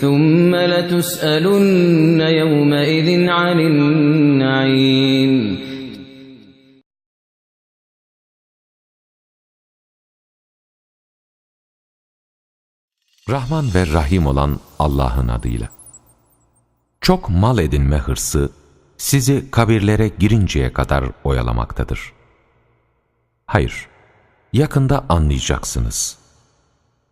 ثم لتسألن يومئذ عن النعيم Rahman ve Rahim olan Allah'ın adıyla. Çok mal edinme hırsı sizi kabirlere girinceye kadar oyalamaktadır. Hayır, yakında anlayacaksınız.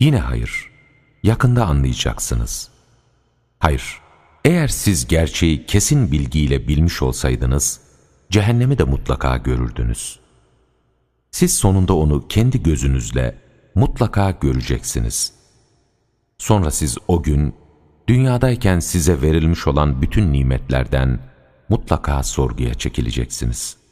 Yine hayır, yakında anlayacaksınız. Hayır, eğer siz gerçeği kesin bilgiyle bilmiş olsaydınız, cehennemi de mutlaka görürdünüz. Siz sonunda onu kendi gözünüzle mutlaka göreceksiniz.'' Sonra siz o gün dünyadayken size verilmiş olan bütün nimetlerden mutlaka sorguya çekileceksiniz.''